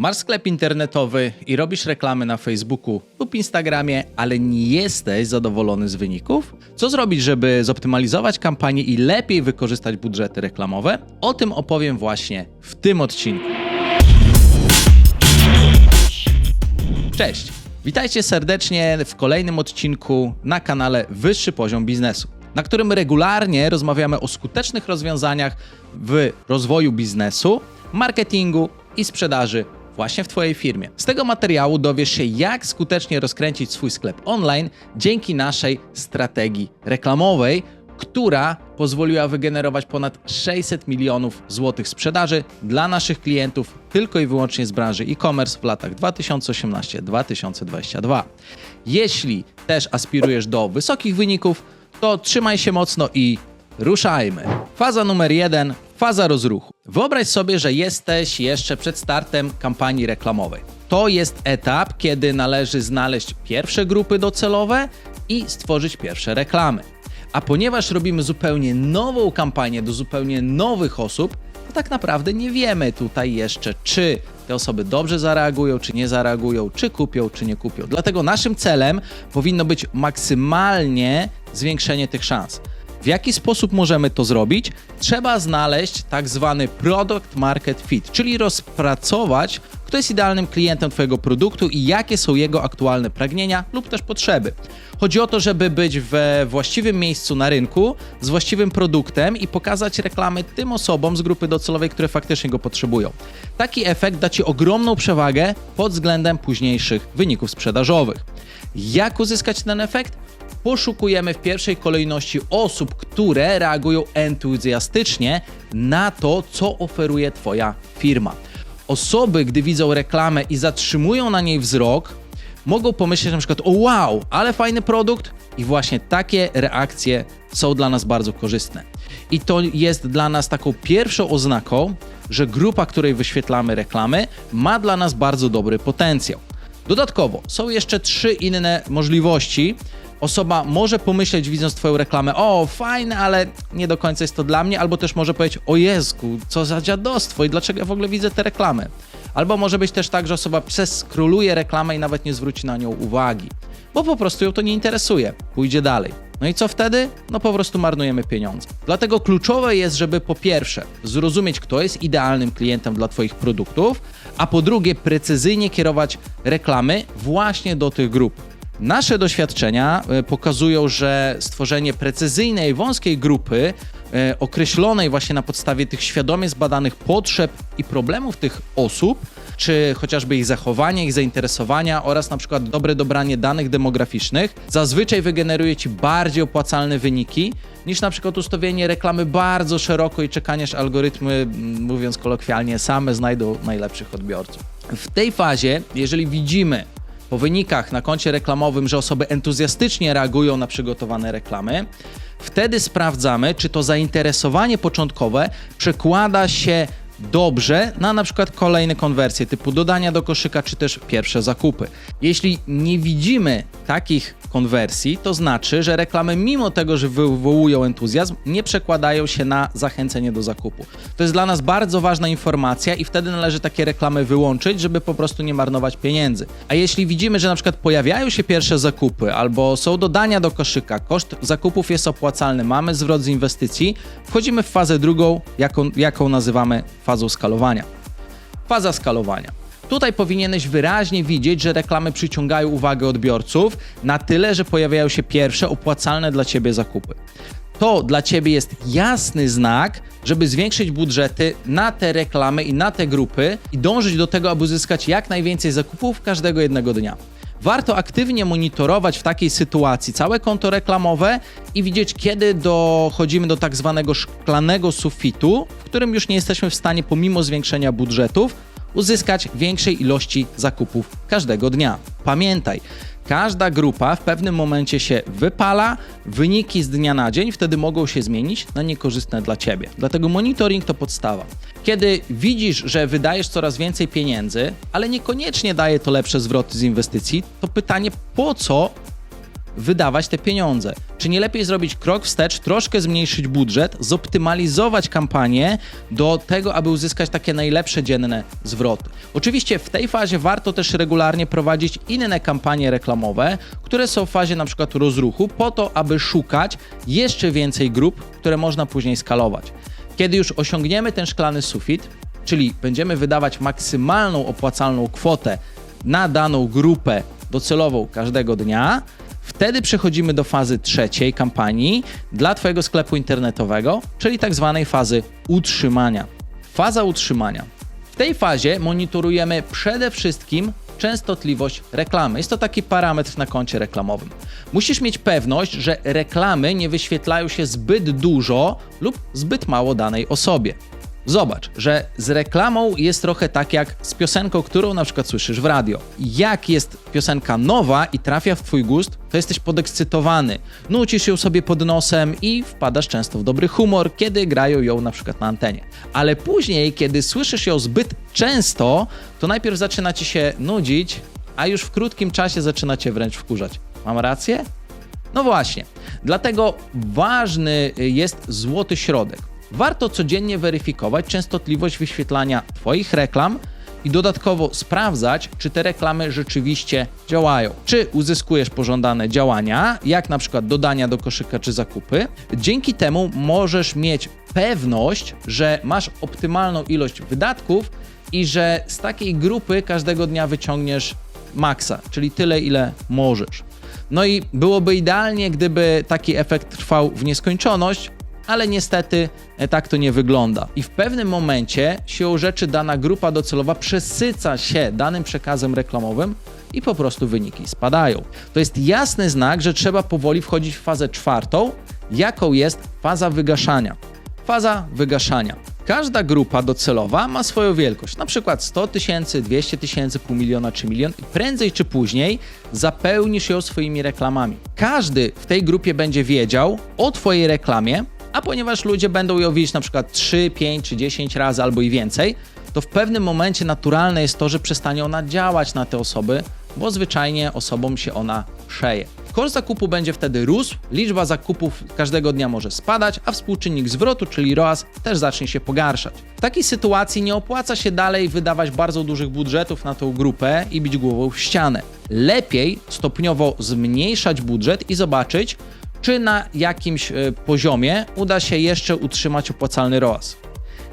Masz sklep internetowy i robisz reklamy na Facebooku lub Instagramie, ale nie jesteś zadowolony z wyników? Co zrobić, żeby zoptymalizować kampanię i lepiej wykorzystać budżety reklamowe? O tym opowiem właśnie w tym odcinku. Cześć! Witajcie serdecznie w kolejnym odcinku na kanale Wyższy Poziom Biznesu, na którym regularnie rozmawiamy o skutecznych rozwiązaniach w rozwoju biznesu, marketingu i sprzedaży właśnie w Twojej firmie. Z tego materiału dowiesz się, jak skutecznie rozkręcić swój sklep online dzięki naszej strategii reklamowej, która pozwoliła wygenerować ponad 600 milionów złotych sprzedaży dla naszych klientów tylko i wyłącznie z branży e-commerce w latach 2018-2022. Jeśli też aspirujesz do wysokich wyników, to trzymaj się mocno i ruszajmy. Faza numer jeden faza rozruchu. Wyobraź sobie, że jesteś jeszcze przed startem kampanii reklamowej. To jest etap, kiedy należy znaleźć pierwsze grupy docelowe i stworzyć pierwsze reklamy. A ponieważ robimy zupełnie nową kampanię do zupełnie nowych osób, to tak naprawdę nie wiemy tutaj jeszcze, czy te osoby dobrze zareagują, czy nie zareagują, czy kupią, czy nie kupią. Dlatego naszym celem powinno być maksymalnie zwiększenie tych szans. W jaki sposób możemy to zrobić? Trzeba znaleźć tak zwany product market fit, czyli rozpracować, kto jest idealnym klientem Twojego produktu i jakie są jego aktualne pragnienia lub też potrzeby. Chodzi o to, żeby być we właściwym miejscu na rynku z właściwym produktem i pokazać reklamy tym osobom z grupy docelowej, które faktycznie go potrzebują. Taki efekt da Ci ogromną przewagę pod względem późniejszych wyników sprzedażowych. Jak uzyskać ten efekt? Poszukujemy w pierwszej kolejności osób, które reagują entuzjastycznie na to, co oferuje Twoja firma. Osoby, gdy widzą reklamę i zatrzymują na niej wzrok, mogą pomyśleć na przykład: O wow, ale fajny produkt, i właśnie takie reakcje są dla nas bardzo korzystne. I to jest dla nas taką pierwszą oznaką, że grupa, której wyświetlamy reklamy, ma dla nas bardzo dobry potencjał. Dodatkowo są jeszcze trzy inne możliwości, osoba może pomyśleć, widząc Twoją reklamę, o, fajne, ale nie do końca jest to dla mnie, albo też może powiedzieć, o Jezku, co za dziadostwo i dlaczego ja w ogóle widzę te reklamy. Albo może być też tak, że osoba przeskroluje reklamę i nawet nie zwróci na nią uwagi, bo po prostu ją to nie interesuje, pójdzie dalej. No i co wtedy? No po prostu marnujemy pieniądze. Dlatego kluczowe jest, żeby po pierwsze zrozumieć, kto jest idealnym klientem dla Twoich produktów, a po drugie precyzyjnie kierować reklamy właśnie do tych grup. Nasze doświadczenia e, pokazują, że stworzenie precyzyjnej, wąskiej grupy, e, określonej właśnie na podstawie tych świadomie zbadanych potrzeb i problemów tych osób, czy chociażby ich zachowania, ich zainteresowania oraz na przykład dobre dobranie danych demograficznych, zazwyczaj wygeneruje ci bardziej opłacalne wyniki niż na przykład ustawienie reklamy bardzo szeroko i czekanie, aż algorytmy, mówiąc kolokwialnie, same znajdą najlepszych odbiorców. W tej fazie, jeżeli widzimy po wynikach na koncie reklamowym, że osoby entuzjastycznie reagują na przygotowane reklamy, wtedy sprawdzamy, czy to zainteresowanie początkowe przekłada się dobrze na na przykład kolejne konwersje typu dodania do koszyka czy też pierwsze zakupy. Jeśli nie widzimy takich konwersji, to znaczy, że reklamy mimo tego, że wywołują entuzjazm, nie przekładają się na zachęcenie do zakupu. To jest dla nas bardzo ważna informacja i wtedy należy takie reklamy wyłączyć, żeby po prostu nie marnować pieniędzy. A jeśli widzimy, że na przykład pojawiają się pierwsze zakupy albo są dodania do koszyka, koszt zakupów jest opłacalny, mamy zwrot z inwestycji, wchodzimy w fazę drugą, jaką, jaką nazywamy fazą skalowania. Faza skalowania. Tutaj powinieneś wyraźnie widzieć, że reklamy przyciągają uwagę odbiorców na tyle, że pojawiają się pierwsze opłacalne dla ciebie zakupy. To dla ciebie jest jasny znak, żeby zwiększyć budżety na te reklamy i na te grupy i dążyć do tego, aby uzyskać jak najwięcej zakupów każdego jednego dnia. Warto aktywnie monitorować w takiej sytuacji całe konto reklamowe i widzieć, kiedy dochodzimy do tak zwanego szklanego sufitu, w którym już nie jesteśmy w stanie, pomimo zwiększenia budżetów, uzyskać większej ilości zakupów każdego dnia. Pamiętaj, każda grupa w pewnym momencie się wypala, wyniki z dnia na dzień wtedy mogą się zmienić na niekorzystne dla ciebie. Dlatego monitoring to podstawa. Kiedy widzisz, że wydajesz coraz więcej pieniędzy, ale niekoniecznie daje to lepsze zwroty z inwestycji, to pytanie, po co wydawać te pieniądze. Czy nie lepiej zrobić krok wstecz, troszkę zmniejszyć budżet, zoptymalizować kampanię do tego, aby uzyskać takie najlepsze dzienne zwroty? Oczywiście w tej fazie warto też regularnie prowadzić inne kampanie reklamowe, które są w fazie na przykład rozruchu, po to, aby szukać jeszcze więcej grup, które można później skalować. Kiedy już osiągniemy ten szklany sufit, czyli będziemy wydawać maksymalną opłacalną kwotę na daną grupę docelową każdego dnia, wtedy przechodzimy do fazy trzeciej kampanii dla Twojego sklepu internetowego, czyli tak zwanej fazy utrzymania. Faza utrzymania. W tej fazie monitorujemy przede wszystkim częstotliwość reklamy. Jest to taki parametr na koncie reklamowym. Musisz mieć pewność, że reklamy nie wyświetlają się zbyt dużo lub zbyt mało danej osobie. Zobacz, że z reklamą jest trochę tak jak z piosenką, którą na przykład słyszysz w radio. Jak jest piosenka nowa i trafia w twój gust, to jesteś podekscytowany. Nucisz ją sobie pod nosem i wpadasz często w dobry humor, kiedy grają ją na przykład na antenie. Ale później, kiedy słyszysz ją zbyt często, to najpierw zaczyna ci się nudzić, a już w krótkim czasie zaczyna cię wręcz wkurzać. Mam rację? No właśnie. Dlatego ważny jest złoty środek. Warto codziennie weryfikować częstotliwość wyświetlania Twoich reklam i dodatkowo sprawdzać, czy te reklamy rzeczywiście działają. Czy uzyskujesz pożądane działania, jak na przykład dodania do koszyka czy zakupy. Dzięki temu możesz mieć pewność, że masz optymalną ilość wydatków i że z takiej grupy każdego dnia wyciągniesz maksa, czyli tyle, ile możesz. No i byłoby idealnie, gdyby taki efekt trwał w nieskończoność, ale niestety e, tak to nie wygląda. I w pewnym momencie siłą rzeczy dana grupa docelowa przesyca się danym przekazem reklamowym i po prostu wyniki spadają. To jest jasny znak, że trzeba powoli wchodzić w fazę czwartą, jaką jest faza wygaszania. Faza wygaszania. Każda grupa docelowa ma swoją wielkość, na przykład 100 tysięcy, 200 tysięcy, pół miliona czy milion i prędzej czy później zapełnisz ją swoimi reklamami. Każdy w tej grupie będzie wiedział o Twojej reklamie, a ponieważ ludzie będą ją widzieć na przykład 3, 5 czy 10 razy albo i więcej, to w pewnym momencie naturalne jest to, że przestanie ona działać na te osoby, bo zwyczajnie osobom się ona szeje. Koszt zakupu będzie wtedy rósł, liczba zakupów każdego dnia może spadać, a współczynnik zwrotu, czyli ROAS, też zacznie się pogarszać. W takiej sytuacji nie opłaca się dalej wydawać bardzo dużych budżetów na tą grupę i bić głową w ścianę. Lepiej stopniowo zmniejszać budżet i zobaczyć, czy na jakimś y, poziomie uda się jeszcze utrzymać opłacalny ROAS.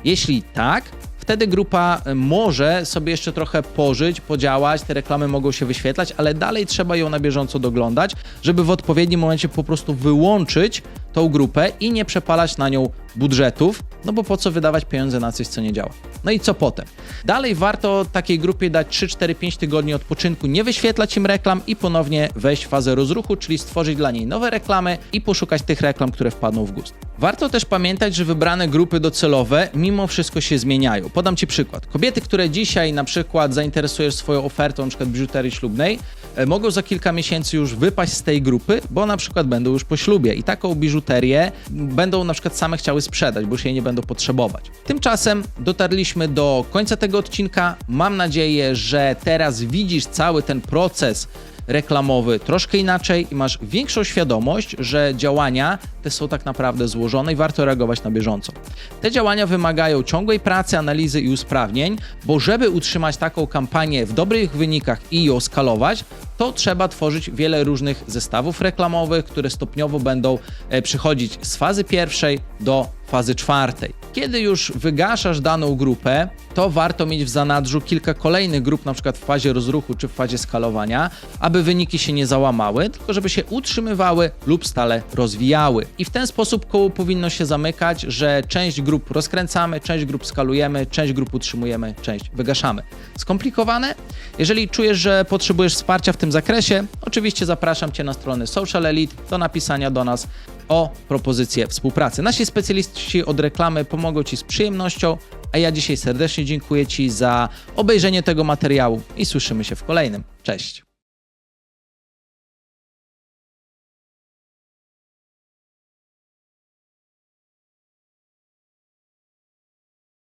Jeśli tak, wtedy grupa y, może sobie jeszcze trochę pożyć, podziałać, te reklamy mogą się wyświetlać, ale dalej trzeba ją na bieżąco doglądać, żeby w odpowiednim momencie po prostu wyłączyć tą grupę i nie przepalać na nią budżetów, no bo po co wydawać pieniądze na coś, co nie działa. No i co potem? Dalej warto takiej grupie dać 3, 4, 5 tygodni odpoczynku, nie wyświetlać im reklam i ponownie wejść w fazę rozruchu, czyli stworzyć dla niej nowe reklamy i poszukać tych reklam, które wpadną w gust. Warto też pamiętać, że wybrane grupy docelowe mimo wszystko się zmieniają. Podam Ci przykład. Kobiety, które dzisiaj na przykład zainteresujesz swoją ofertą, przykład biżuterii ślubnej, e, mogą za kilka miesięcy już wypaść z tej grupy, bo na przykład będą już po ślubie i taką biżuterię będą na przykład same chciały sprzedać, bo już jej nie będą potrzebować. Tymczasem dotarliśmy do końca tego odcinka. Mam nadzieję, że teraz widzisz cały ten proces reklamowy troszkę inaczej i masz większą świadomość, że działania te są tak naprawdę złożone i warto reagować na bieżąco. Te działania wymagają ciągłej pracy, analizy i usprawnień, bo żeby utrzymać taką kampanię w dobrych wynikach i ją skalować, to trzeba tworzyć wiele różnych zestawów reklamowych, które stopniowo będą e, przychodzić z fazy pierwszej do fazy czwartej. Kiedy już wygaszasz daną grupę, to warto mieć w zanadrzu kilka kolejnych grup, na przykład w fazie rozruchu czy w fazie skalowania, aby wyniki się nie załamały, tylko żeby się utrzymywały lub stale rozwijały. I w ten sposób koło powinno się zamykać, że część grup rozkręcamy, część grup skalujemy, część grup utrzymujemy, część wygaszamy. Skomplikowane? Jeżeli czujesz, że potrzebujesz wsparcia w tym zakresie, oczywiście zapraszam Cię na stronę Social Elite do napisania do nas o propozycję współpracy. Nasi specjaliści od reklamy pomogą Ci z przyjemnością, a ja dzisiaj serdecznie dziękuję Ci za obejrzenie tego materiału i słyszymy się w kolejnym. Cześć!